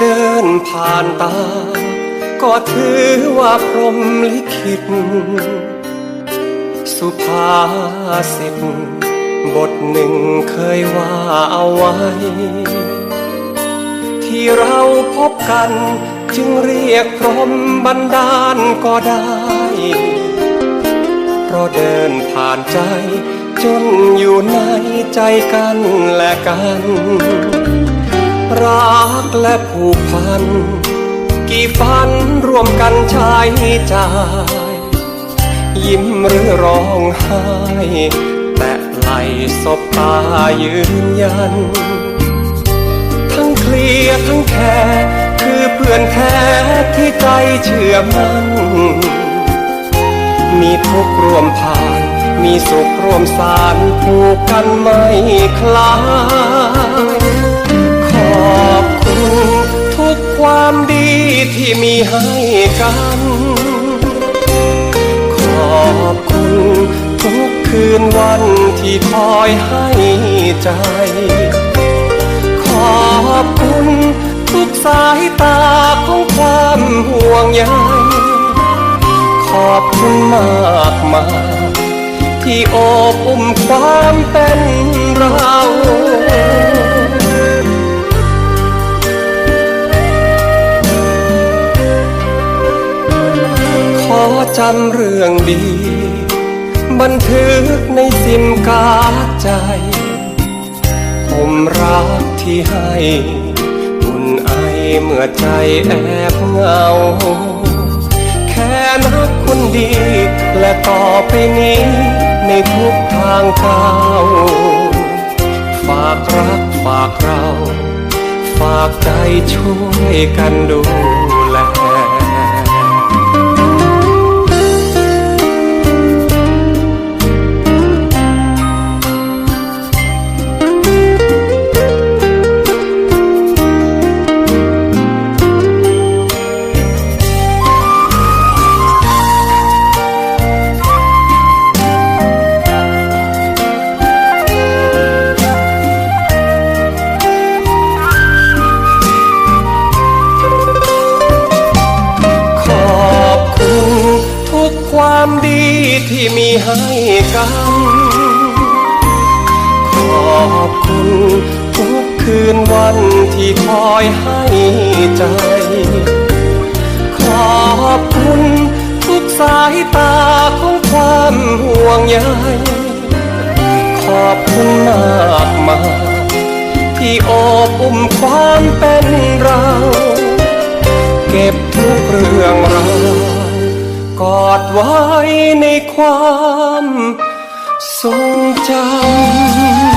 เดินผ่านตา ก็ถือว่าพรหมลิขิต สุภาษิตบทหนึ่งเคยว่าเอาไว้ ที่เราพบกันจึงเรียกพรหมบันดาลก็ได้ เพราะเดินผ่านใจ จนอยู่ในใจกันและกัน รักและผูกพัน กี่ฝันร่วมกันใช้จ่ายยิ้มหรือร้องไห้ แต่ไหลสบตายืนยัน ทั้งเคลียร์ทั้งแค่คือเพื่อนแท้ที่ใจเชื่อมันมีทุกร่วมผ่าน มีสุขร่วมสารผูกกันไม่คลาย ความดีที่มีให้กัน ขอบคุณทุกคืนวันที่คอยให้ใจ ขอบคุณทุกสายตาของความห่วงใย ขอบคุณมากมายที่โอบอุ้มความเป็นเรา จำเรื่องดี บันทึกในสิมกาใจ ผมรักที่ให้อุ่นไอเมื่อใจแอบเหงา แค่นักคนดี และต่อไปนี้ในทุกทางก้าวฝากรักฝากเรา ฝากใจช่วยกันดู ความดีที่มีให้กัน ขอบคุณทุกคืนวันที่คอยให้ใจ ขอบคุณทุกสายตาของความห่วงใย ขอบคุณมากมายที่อบอุ้มความเป็นเรา เก็บทุกเรื่องราว กอดไว้ในความทรงจำ